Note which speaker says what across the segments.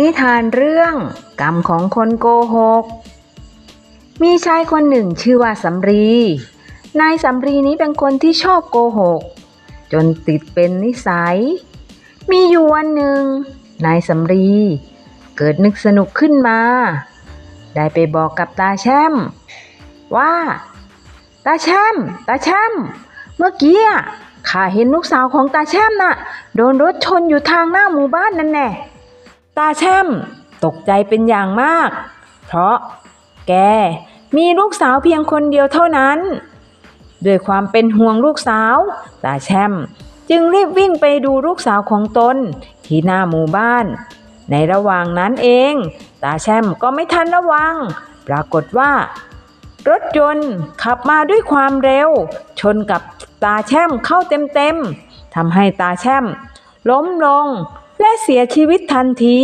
Speaker 1: นิทานเรื่องกรรมของคนโกหก มีชายคนหนึ่งชื่อว่าสำรี นายสำรีนี้เป็นคนที่ชอบโกหก จนติดเป็นนิสัย มีอยู่วันหนึ่ง นายสำรี เกิดนึกสนุกขึ้นมา ได้ไปบอกกับตาแช่ม ว่า ตาแช่ม ตาแช่ม เมื่อกี้ข้าเห็นลูกสาวของตาแช่มน่ะ โดนรถชนอยู่ทางหน้าหมู่บ้านนั่นแน่ ตาแช่มตกใจเป็นอย่างมาก เพราะแกมีลูกสาวเพียงคนเดียวเท่านั้น ด้วยความเป็นห่วงลูกสาว ตาแช่มจึงรีบวิ่งไปดูลูกสาวของตนที่หน้าหมู่บ้าน ในระหว่างนั้นเอง ตาแช่มก็ไม่ทันระวัง ปรากฏว่า รถยนต์ขับมาด้วยความเร็ว ชนกับตาแช่มเข้าเต็มๆทำให้ตาแช่มล้มลง เสียชีวิตทันที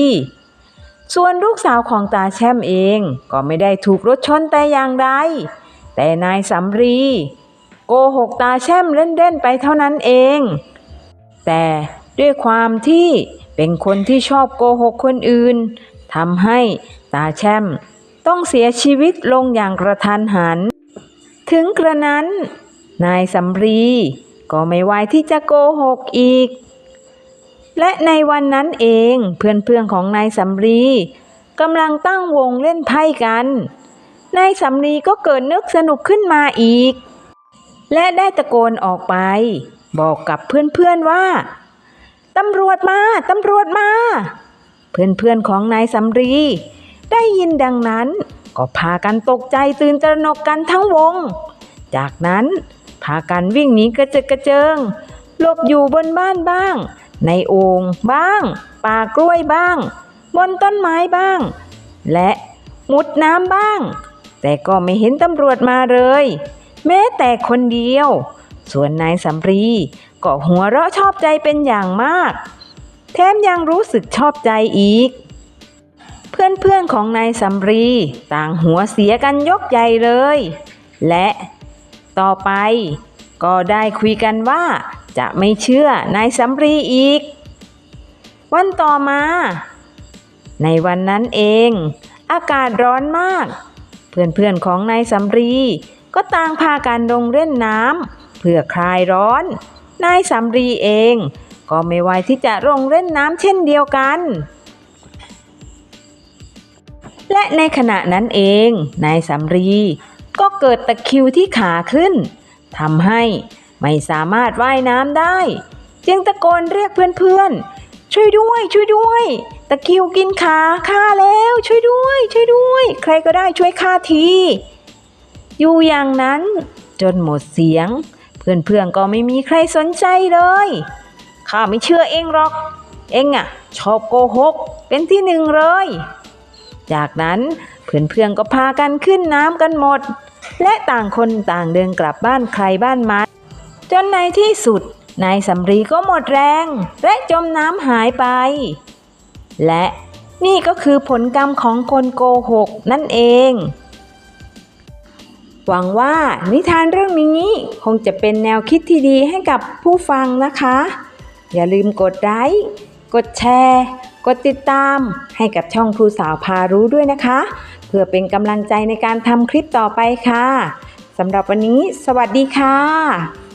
Speaker 1: ส่วนลูกสาวของตาแช่มเองก็ไม่ได้ถูกรถชนแต่อย่างใด แต่นายสำรีโกหกตาแช่มเล่นๆไปเท่านั้นเอง แต่ด้วยความที่เป็นคนที่ชอบโกหกคนอื่นทำให้ตาแช่มต้องเสียชีวิตลงอย่างกระทันหัน ถึงกระนั้น นายสำรีก็ไม่ไหวที่จะโกหกอีก และในวันนั้นเองเพื่อนๆของนายสำรีกำลังตั้งวงเล่นไพ่กัน นายสำรีก็เกิดนึกสนุกขึ้นมาอีก และได้ตะโกนออกไป บอกกับเพื่อนๆว่าตำรวจมา ตำรวจมา เพื่อนๆของนายสำรี ได้ยินดังนั้น ก็พากันตกใจตื่นตระหนกกันทั้งวง จากนั้นพากันวิ่งหนีกระเจิดกระเจิงหลบอยู่บนบ้านบ้าง ในโอ่งบ้าง ป่ากล้วยบ้าง บนต้นไม้บ้าง และมุดน้ำบ้าง แต่ก็ไม่เห็นตำรวจมาเลย แม้แต่คนเดียว ส่วนนายสำรีก็หัวเราะชอบใจเป็นอย่างมาก แถมยังรู้สึกชอบใจอีก เพื่อนๆของนายสำรีต่างหัวเสียกันยกใหญ่เลย และต่อไปก็ได้คุยกันว่า จะไม่เชื่อนายสำรีอีก วันต่อมา ในวันนั้นเอง อากาศร้อนมาก เพื่อนๆของนายสำรีก็ต่างพากันลงเล่นน้ำเพื่อคลายร้อน นายสำรีเองก็ไม่ไหวที่จะลงเล่นน้ำเช่นเดียวกัน และในขณะนั้นเอง นายสำรีก็เกิดตะคิวที่ขาขึ้นทำให้ ไม่สามารถว่ายน้ำได้ จึงตะโกนเรียกเพื่อนๆ ช่วยด้วย ช่วยด้วย ตะคิวกินขาข้าแล้ว ช่วยด้วย ช่วยด้วย ใครก็ได้ช่วยข้าที อยู่อย่างนั้นจนหมดเสียง เพื่อนๆก็ไม่มีใครสนใจเลยข้าไม่เชื่อเองหรอก เองอะชอบโกหก เป็นที่หนึ่งเลย จากนั้นเพื่อนๆก็พากันขึ้นน้ำกันหมด และต่างคนต่างเดินกลับบ้านใครบ้านมัน จนในที่สุดนายสำรีก็หมดแรง และจมน้ำหายไป และนี่ก็คือผลกรรมของคนโกหกนั่นเอง หวังว่านิทานเรื่องนี้คงจะเป็นแนวคิดที่ดีให้กับผู้ฟังนะคะ อย่าลืมกดไลค์ กดแชร์ กดติดตามให้กับช่องครูสาวพารู้ด้วยนะคะ เพื่อเป็นกำลังใจในการทำคลิปต่อไปค่ะสำหรับวันนี้ สวัสดีค่ะ